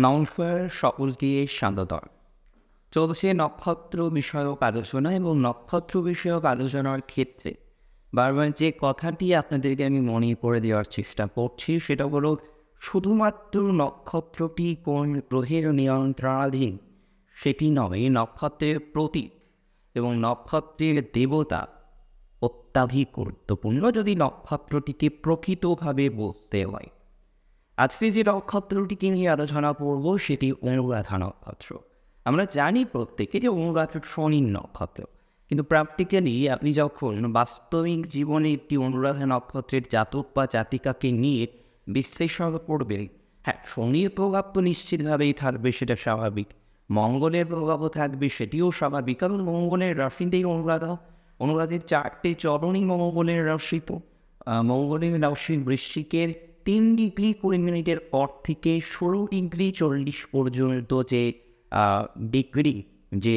নমস্কার সকলকে স্বাগতম চলছে নক্ষত্র বিষয়ক আলোচনা এবং নক্ষত্র বিষয়ক আলোচনার ক্ষেত্রে বারবার যে কথাটি আপনাদেরকে আমি মনে করে দেওয়ার চেষ্টা করছি সেটা হলো, শুধুমাত্র নক্ষত্রটি কোন গ্রহের নিয়ন্ত্রণাধীন সেটি নয়, নক্ষত্রের প্রতীক এবং নক্ষত্রের দেবতা অত্যাধিক গুরুত্বপূর্ণ যদি নক্ষত্রটিকে প্রকৃতভাবে বুঝতে হয়। আজকে যে নক্ষত্রটিকে নিয়ে আলোচনা করব সেটি অনুরাধা নক্ষত্র। আমরা জানি প্রত্যেকে যে অনুরাধা শনির নক্ষত্র। কিন্তু প্র্যাকটিক্যালি আপনি যখন বাস্তবিক জীবনে একটি অনুরাধা নক্ষত্রের জাতক বা জাতিকাকে নিয়ে বিশ্লেষণ করবেন হ্যাঁ শনির প্রভাব তো নিশ্চিতভাবেই থাকবে, সেটা স্বাভাবিক। মঙ্গলের প্রভাবও থাকবে, সেটিও স্বাভাবিক। কারণ মঙ্গলের রাশিতেই অনুরাধা, অনুরাধের চারটে চরণই মঙ্গলের রাশি তো মঙ্গলের রাশি বৃশ্চিকের তিন ডিগ্রি কুড়ি মিনিটের পর থেকে ষোলো ডিগ্রি চল্লিশ পর্যন্ত যে ডিগ্রি যে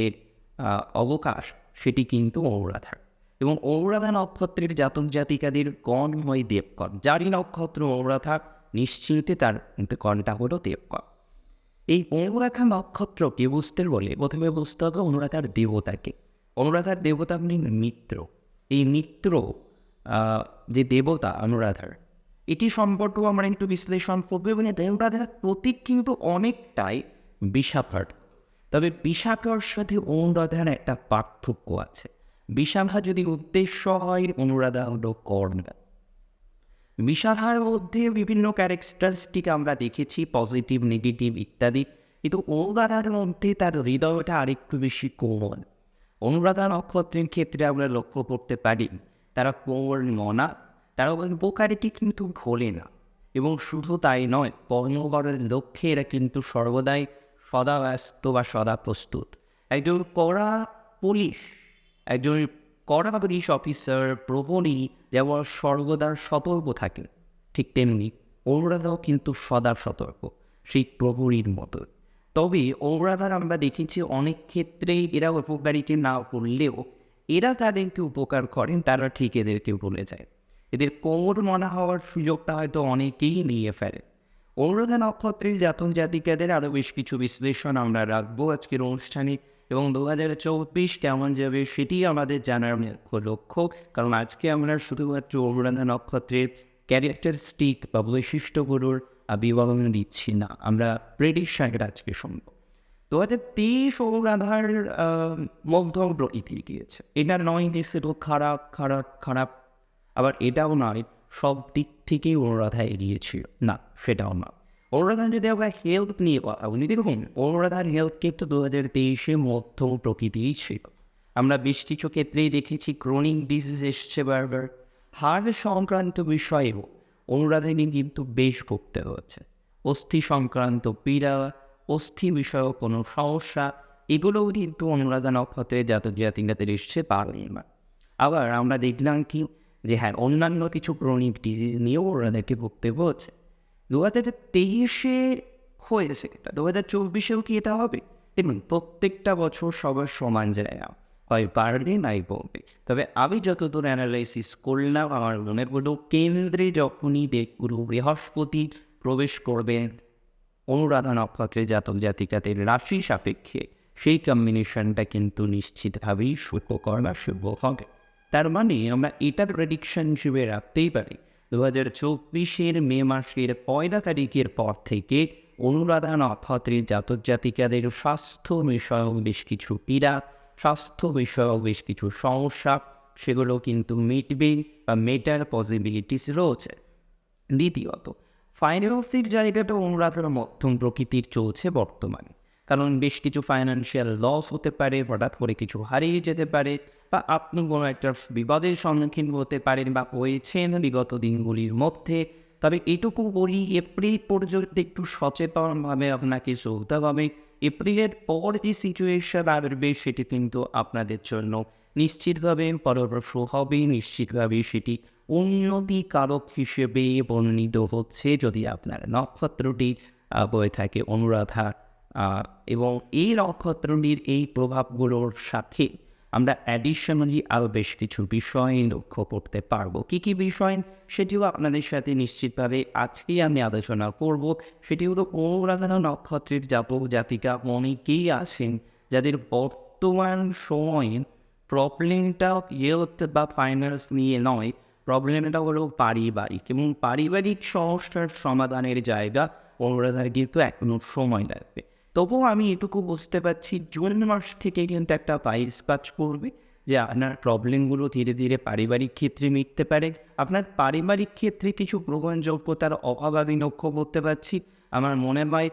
অবকাশ, সেটি কিন্তু অনুরাধা এবং অনুরাধা নক্ষত্রের জাতক জাতিকাদের গণ হয় যারই নক্ষত্র অনুরাধা নিশ্চিন্তে তার গণটা হলো দেবগণ। এই অনুরাধা নক্ষত্রকে বুঝতে বলে প্রথমে বুঝতে হবে অনুরাধার দেবতাকে অনুরাধার দেবতা আপনি মিত্র। এই মিত্র যে দেবতা অনুরাধার এটি সম্পর্কেও আমরা একটু বিশ্লেষণ করব এবং অনুরাধার প্রতীক কিন্তু অনেকটাই বিশাখার তবে বিশাখার সাথে অনুরাধার একটা পার্থক্য আছে। বিশাখা যদি উদ্দেশ্য হয়, অনুরাধা হলো কর্ণ। বিশাখার মধ্যে বিভিন্ন ক্যারেক্টারিস্টিক আমরা দেখেছি পজিটিভ নেগেটিভ ইত্যাদি। কিন্তু অনুরাধার মধ্যে তার হৃদয়টা আরেকটু বেশি কোমল। অনুরাধা নক্ষত্রের ক্ষেত্রে আমরা লক্ষ্য করতে পারি, তারা কোমল মনা। তারা উপকারিটি কিন্তু ভোলে না। এবং শুধু তাই নয় কর্মকরের লক্ষ্যে এরা কিন্তু সর্বদাই সদা ব্যস্ত বা সদা প্রস্তুত। একজন কড়া পুলিশ, একজন কড়া পুলিশ অফিসার প্রহরী যেমন সর্বদা সতর্ক থাকেন, ঠিক তেমনি অনুরাধাও কিন্তু সদা সতর্ক, সেই প্রহরীর মতো। তবে অনুরাধার আমরা দেখেছি অনেক ক্ষেত্রেই এরা উপকারীকে না করলেও এরা তাদেরকে উপকার করেন, তারা ঠিক এদেরকে বলে যায়। এদের কোমর মনা হওয়ার সুযোগটা হয়তো অনেকেই নিয়ে ফেলে। অনুরাধা নক্ষত্রের জাতক জাতিকাদের আরও বেশ কিছু বিশ্লেষণ আমরা রাখব আজকের অনুষ্ঠানে এবং দু হাজার চব্বিশ কেমন যাবে সেটি আমাদের জানার লক্ষ্য কারণ আজকে আমরা শুধুমাত্র অনুরাধা নক্ষত্রের ক্যারেক্টারিস্টিক বা বৈশিষ্ট্যগুলোর বিবরণ দিচ্ছি না আমরা প্রেডিকশনটা আজকে শুনব। দু হাজার তেইশ অনুরাধার আহ, মধ্যম প্রকৃতি গিয়েছে। এটা নয় যে শুধু খারাপ খারাপ খারাপ আবার এটাও নয়, সব দিক থেকেই অনুরাধা এগিয়েছিল না, সেটাও না অনুরাধা যদি আমরা হেলথ নিয়ে কথা বলি, দেখুন, অনুরাধার হেলথ কিন্তু দু হাজার তেইশে মধ্যম প্রকৃতিই ছিল। আমরা বেশ কিছু ক্ষেত্রেই দেখেছি ক্রনিক ডিজিজ এসছে বারবার। হার্ট সংক্রান্ত বিষয়েও অনুরাধাকে কিন্তু বেশ ভুগতে হচ্ছে অস্থি সংক্রান্ত পীড়া, অস্থি বিষয়ক কোনো সমস্যা, এগুলোও কিন্তু অনুরাধা নক্ষত্রের জাতক জাতিকাদের এসছে না। আবার আমরা দেখলাম কি যে হ্যাঁ অন্যান্য কিছু ক্রনিক ডিজিজ নিয়েও ওনাদেরকে ভুগতে হচ্ছে। দু হাজার তেইশে হয়েছে এটা। দু হাজার চব্বিশেও কি এটা হবে? দেখুন, প্রত্যেকটা বছর সবার সমান যায় না হয় পারবে নাই বলবে। তবে আমি যতদূর অ্যানালাইসিস করলাম, আমার মনে হলো কেন্দ্রে যখনই দেবগুরু বৃহস্পতি প্রবেশ করবেন অনুরাধা নক্ষত্রে জাতক জাতিকাদের রাশি সাপেক্ষে, সেই কম্বিনেশনটা কিন্তু নিশ্চিতভাবেই সুখকর বা শুভ হবে। তার মানে আমরা এটার প্রেডিকশন হিসেবে রাখতেই পারি। দু হাজার চব্বিশের মে মাসের পয়লা তারিখের পর থেকে অনুরাধা নক্ষত্রের জাতক জাতিকাদের স্বাস্থ্য বিষয়ক বেশ কিছু পীড়া, স্বাস্থ্য বিষয়ক বেশ কিছু সমস্যা, সেগুলো কিন্তু মিটবে বা মেটার পসিবিলিটিস রয়েছে। দ্বিতীয়ত ফাইন্যান্সের জায়গাটা অনুরাধার মধ্যম প্রকৃতির চলছে বর্তমানে। কারণ বেশ কিছু ফাইন্যান্সিয়াল লস হতে পারে, হঠাৎ করে কিছু হারিয়ে যেতে পারে বা আপনি কোনো একটা বিপদের সম্মুখীন হতে পারেন বা হয়েছেন বিগত দিনগুলির মধ্যে, তবে এটুকু বলি এপ্রিল পর্যন্ত একটু সচেতনভাবে আপনাকে চলতে হবে। এপ্রিলের পর যে সিচুয়েশন আসবে, সেটি কিন্তু আপনাদের জন্য নিশ্চিতভাবে ফলপ্রসূ হবে। নিশ্চিতভাবে সেটি উন্নতি কারক হিসেবে বর্ণিত হচ্ছে যদি আপনার নক্ষত্রটি বয়ে থাকে অনুরাধা এবং এই নক্ষত্রটির এই প্রভাবগুলোর সাথে আমরা অ্যাডিশনালি আরও বেশ কিছু বিষয় লক্ষ্য করতে পারব। কী কী বিষয়? সেটিও আপনাদের সাথে নিশ্চিতভাবে আজকেই আমি আলোচনা করব। সেটি হলো অনুরাধনা নক্ষত্রের জাতক জাতিকা অনেকেই আছেন যাদের বর্তমান সময়ে প্রবলেমটা হেলথ বা ফাইন্যান্স নিয়ে নয়। প্রবলেমটা হলো পারিবারিক এবং পারিবারিক সমস্যার সমাধানের জায়গা অনুরাধার কিন্তু এখনও সময় লাগবে। তবুও আমি এটুকু বুঝতে পারছি জুন মাস থেকে কিন্তু একটা পাইস কাজ করবে, যে আপনার প্রবলেমগুলো ধীরে ধীরে পারিবারিক ক্ষেত্রে মিটতে পারে। আপনার পারিবারিক ক্ষেত্রে কিছু গ্রহণযোগ্যতার অভাব আমি লক্ষ্য করতে পারছি। আমার মনে হয়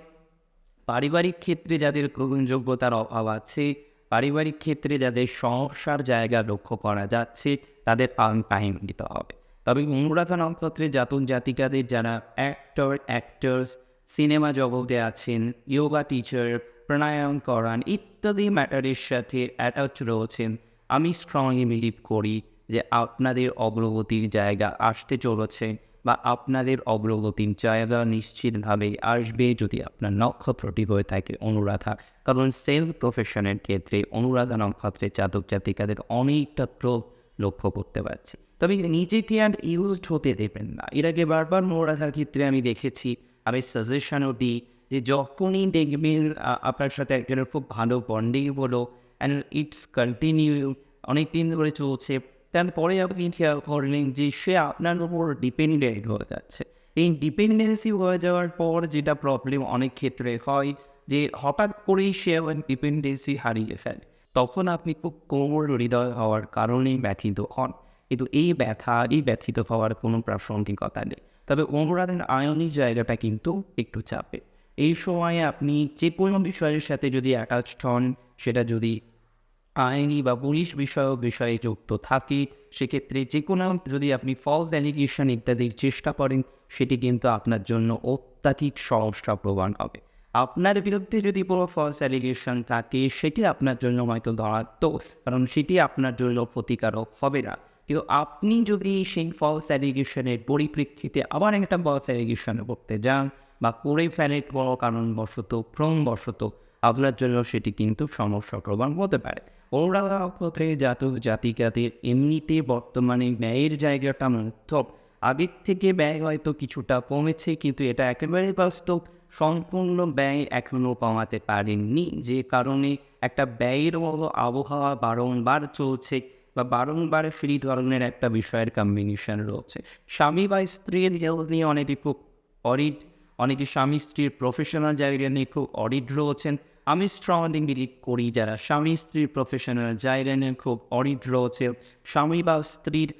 পারিবারিক ক্ষেত্রে যাদের গ্রহণযোগ্যতার অভাব আছে, পারিবারিক ক্ষেত্রে যাদের সমস্যার জায়গা লক্ষ্য করা যাচ্ছে, তাদের টাইম দিতে হবে। তবে অনুরাধা নক্ষত্রে জাতক জাতিকাদের যারা অ্যাক্টর অ্যাক্টার্স সিনেমা জগতে আছেন যোগা টিচার প্রাণায়াম করান, ইত্যাদি ম্যাটারের সাথে অ্যাটাচ রয়েছেন। আমি স্ট্রংলি বিলিভ করি যে আপনাদের অগ্রগতির জায়গা আসতে চলেছে বা আপনাদের অগ্রগতির জায়গা নিশ্চিতভাবেই আসবে যদি আপনার নক্ষত্রটি হয়ে থাকে অনুরাধা। কারণ সেলফ প্রফেশনের ক্ষেত্রে অনুরাধা নক্ষত্রের জাতক জাতিকাদের অনেকটা প্রোগ লক্ষ্য করতে পারছি। তবে নিজেকে আর ইউজড হতে দেবেন না। এর আগে বারবার অনুরাধার ক্ষেত্রে আমি দেখেছি আমি সাজেশনও দিই যে যখনই দেখবেন আপনার সাথে একজনের খুব ভালো বন্ডিং হলো অ্যান্ড ইটস কন্টিনিউ অনেক দিন ধরে চলছে, তারপরে আপনি খেয়াল করলেন যে সে আপনার উপর ডিপেন্ডেন্ট হয়ে যাচ্ছে। এই ডিপেন্ডেন্সি হয়ে যাওয়ার পর যেটা প্রবলেম অনেক ক্ষেত্রে হয় যে হঠাৎ করেই সে ডিপেন্ডেন্সি হারিয়ে ফেলে। তখন আপনি খুব কোমর হৃদয় হওয়ার কারণেই ব্যথিত হন। কিন্তু এই ব্যথা, এই ব্যথিত হওয়ার কোনো প্রাসঙ্গিকতা নেই। তবে অনুরাধের আয়নিক জায়গাটা কিন্তু একটু চাপে। এই সময়ে আপনি যে কোনো বিষয়ের সাথে যদি অ্যাটাচড হন, সেটা যদি আইনি বা পুলিশ বিষয়ক বিষয়ে যুক্ত থাকে, সেক্ষেত্রে যে কোনো যদি আপনি ফলস অ্যালিগেশন ইত্যাদির চেষ্টা করেন, সেটি কিন্তু আপনার জন্য অত্যাধিক সমস্যা প্রমাণ হবে। আপনার বিরুদ্ধে যদি কোনো ফলস অ্যালিগেশন থাকে, সেটি আপনার জন্য হয়তো ধরাত্মক কারণ সেটি আপনার জন্য ক্ষতিকারক হবে না। কিন্তু আপনি যদি সেই ফলস অ্যালিগেশনের পরিপ্রেক্ষিতে আবার একটা ফলস অ্যালিগেশন করতে যান বা করে ফেলে কোনো কারণবশত ক্রমবশত আপনার জন্য সেটি কিন্তু সমস্যা প্রমাণ হতে পারে। নক্ষত্রে জাতক জাতিকাদের এমনিতে বর্তমানে ব্যয়ের জায়গাটা মধ্যম আগের থেকে ব্যয় হয়তো কিছুটা কমেছে, কিন্তু এটা একেবারে বাস্তব। সম্পূর্ণ ব্যয় এখনও কমাতে পারেননি। যে কারণে একটা ব্যয়ের মতো আবহাওয়া বারংবার চলছে। বা বারংবার ফ্রি ধরনের একটা বিষয়ের কম্বিনেশন রয়েছে। স্বামী বা স্ত্রীর হেলথ নিয়ে অনেকে খুব অডিট অনেকে স্বামী স্ত্রীর প্রফেশনাল জায়গা নিয়ে খুব অডিট রয়েছেন। আমি স্ট্রংলি বিলিভ করি যারা স্বামী স্ত্রীর প্রফেশনাল জায়গা নিয়ে খুব অডিট রয়েছে, স্বামী বা স্ত্রীর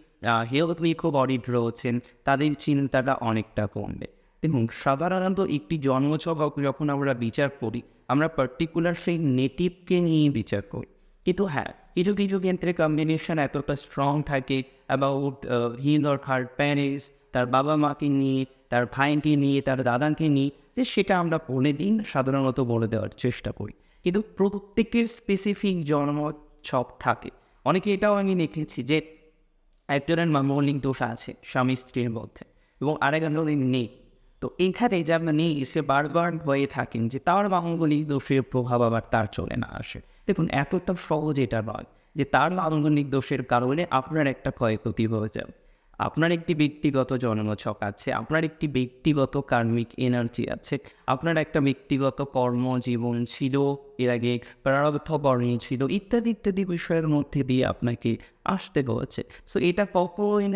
হেলথ নিয়ে খুব অডিট রয়েছেন, তাদের চিন্তাটা অনেকটা কমবে। দেখুন, সাধারণত একটি জন্মছক যখন আমরা বিচার করি, আমরা পার্টিকুলার সেই নেটিভকে নিয়ে বিচার করি। কিন্তু হ্যাঁ কিছু কিছু ক্ষেত্রে কম্বিনেশন এতটা স্ট্রং থাকে about his or her parents তার বাবা মাকে নিয়ে, তার ভাইকে নিয়ে, তার দাদাকে নিয়ে, যে সেটা আমরা বলে দিন সাধারণত বলে দেওয়ার চেষ্টা করি। কিন্তু প্রত্যেকের স্পেসিফিক জন্ম ছক থাকে। অনেকে এটাও আমি দেখেছি যে একজনের মা- মৌলিক দোষ আছে, স্বামী স্ত্রীর মধ্যে এবং আরেকজনের নেই তো এখানে যার নেই সে বারবার হয়ে থাকেন যে তার মাঙ্গলিক দোষের প্রভাব আবার তার চলে না আসে। দেখুন, এতটা সহজ এটা নয় যে তার মাঙ্গলিক দোষের কারণে আপনার একটা ক্ষয়ক্ষতি হয়ে যাবে আপনার একটি ব্যক্তিগত জন্মছক আছে, আপনার একটি ব্যক্তিগত কার্মিক এনার্জি আছে, আপনার একটা ব্যক্তিগত কর্মজীবন ছিল, এর আগে প্রারব্ধ ছিল, ইত্যাদি ইত্যাদি বিষয়ের মধ্যে দিয়ে আপনাকে আসতে হয়েছে। সো এটা কখনোই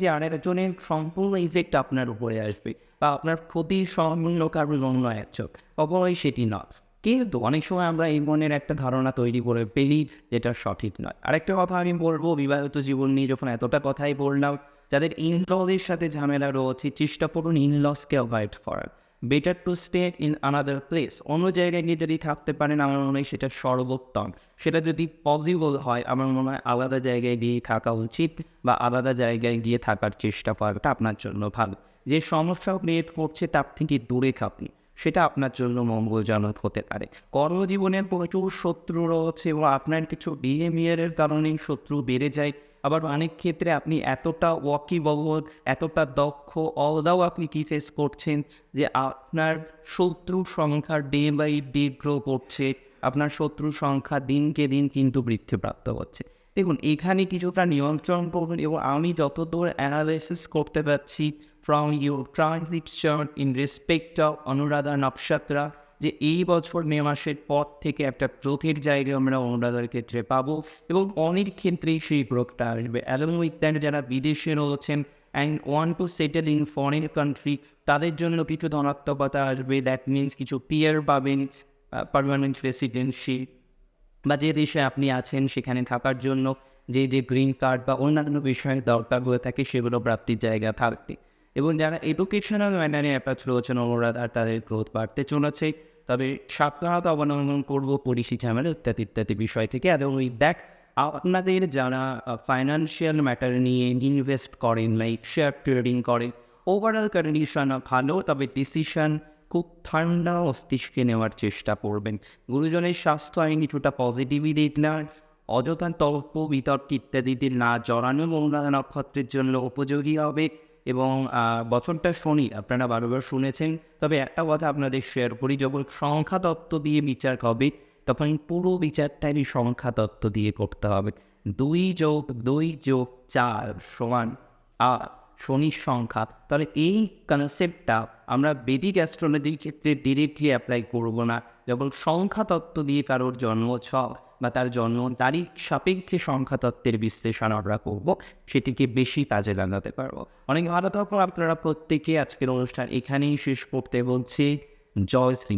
যে আরেকজনের সম্পূর্ণ ইফেক্ট আপনার উপরে আসবে বা আপনার ক্ষতির সম্পূর্ণ কারণ অন্য একজন কখনোই সেটি নয়। কিন্তু অনেক সময় আমরা এই মনের একটা ধারণা তৈরি করে ফেলি যেটা সঠিক নয়। আরেকটা কথা আমি বলব, বিবাহিত জীবন নিয়ে যখন এতটা কথাই বললাম, যাদের ইনলদের সাথে ঝামেলা রয়েছে, চেষ্টা করুন ইনলসকে অ্যাভয়েড করার। Better to stay in another place অন্য জায়গায় গিয়ে যদি থাকতে পারেন, আমার মনে হয় সেটা সর্বোত্তম। সেটা যদি পসিবল হয়, আমার মনে হয় আলাদা জায়গায় গিয়ে থাকা উচিত বা আলাদা জায়গায় গিয়ে থাকার চেষ্টা করাটা আপনার জন্য ভালো। যে সমস্যা ক্রিয়েট করছে তার থেকে দূরে থাকুন। সেটা আপনার জন্য মঙ্গলজনক হতে পারে। কর্মজীবনের প্রচুর শত্রু রয়েছে এবং আপনার কিছু বিহেভিয়ারের কারণেই শত্রু বেড়ে যায়। আবার অনেক ক্ষেত্রে আপনি এতটা ওয়াকিবহল, এতটা দক্ষ অলদাও আপনি কি ফেস করছেন যে আপনার শত্রুর সংখ্যা ডে বাই ডে গ্রো করছে, আপনার শত্রু সংখ্যা দিনকে দিন কিন্তু বৃদ্ধিপ্রাপ্ত হচ্ছে। দেখুন, এখানে কিছুটা নিয়ন্ত্রণ করুন এবং আমি যতদূর অ্যানালাইসিস করতে পারছি your transit chart in respect of Anuradha nakshatra যে এই বছর মে মাসের পর থেকে একটা গ্রোথের জায়গা আমরা অনুরাধার ক্ষেত্রে পাবো এবং অনেক ক্ষেত্রেই সেই গ্রোথটা আসবে। অ্যালং উইথ যারা বিদেশে রয়েছেন and want to settle in foreign country তাদের জন্য কিছু ধনাত্মকতা আসবে। দ্যাট মিনস কিছু পিয়ার পাবেন পারমানেন্ট রেসিডেন্সি বা যে দেশে আপনি আছেন সেখানে থাকার জন্য, যে যে গ্রিন কার্ড বা অন্যান্য বিষয়ের দরকার হয়ে থাকে, সেগুলো প্রাপ্তির জায়গা থাকবে। এবং যারা এডুকেশনাল ম্যানারে অ্যাপ্রোচ রয়েছেন অনুরাধ আর তাদের গ্রোথ বাড়তে চলেছে। তবে সাবধানতা অবলম্বন করব পলিসি ঝামেলা ইত্যাদি ইত্যাদি বিষয় থেকে। এবং ওই দ্যাট আপনাদের যারা ফাইন্যান্সিয়াল ম্যাটার নিয়ে ইনভেস্ট করেন লাইক শেয়ার ট্রেডিং করেন ওভারঅল কন্ডিশন ভালো, তবে ডিসিশন খুব ঠান্ডা মস্তিষ্কে নেওয়ার চেষ্টা করবেন। গুরুজনের স্বাস্থ্য আইন কিছুটা পজিটিভই দেখলাম অযথা তর্ক বিতর্ক ইত্যাদিতে না জড়ানো, মৌলানা নক্ষত্রের জন্য উপযোগী হবে। এবং বছরটা শনি, আপনারা বারবার শুনেছেন। তবে একটা কথা আপনাদের শেয়ার করি, যখন সংখ্যা তত্ত্ব দিয়ে বিচার হবে, তখন পুরো বিচারটাই সংখ্যা তত্ত্ব দিয়ে করতে হবে। দুই যোগ দুই যোগ চার সমান আর শনির সংখ্যা। তাহলে এই কনসেপ্টটা আমরা বেদিক অ্যাস্ট্রোলজির ক্ষেত্রে ডিরেক্টলি অ্যাপ্লাই করব না। যখন সংখ্যা তত্ত্ব দিয়ে কারোর জন্ম ছক বা তার জন্ম তারিখ সাপেক্ষে সংখ্যা তত্ত্বের বিশ্লেষণ আমরা করব, সেটিকে বেশি কাজে লাগাতে পারব। অনেক ভালো থাকুন আপনারা প্রত্যেকে আজকের অনুষ্ঠান এখানেই শেষ করতে বলছি। জয় শ্রী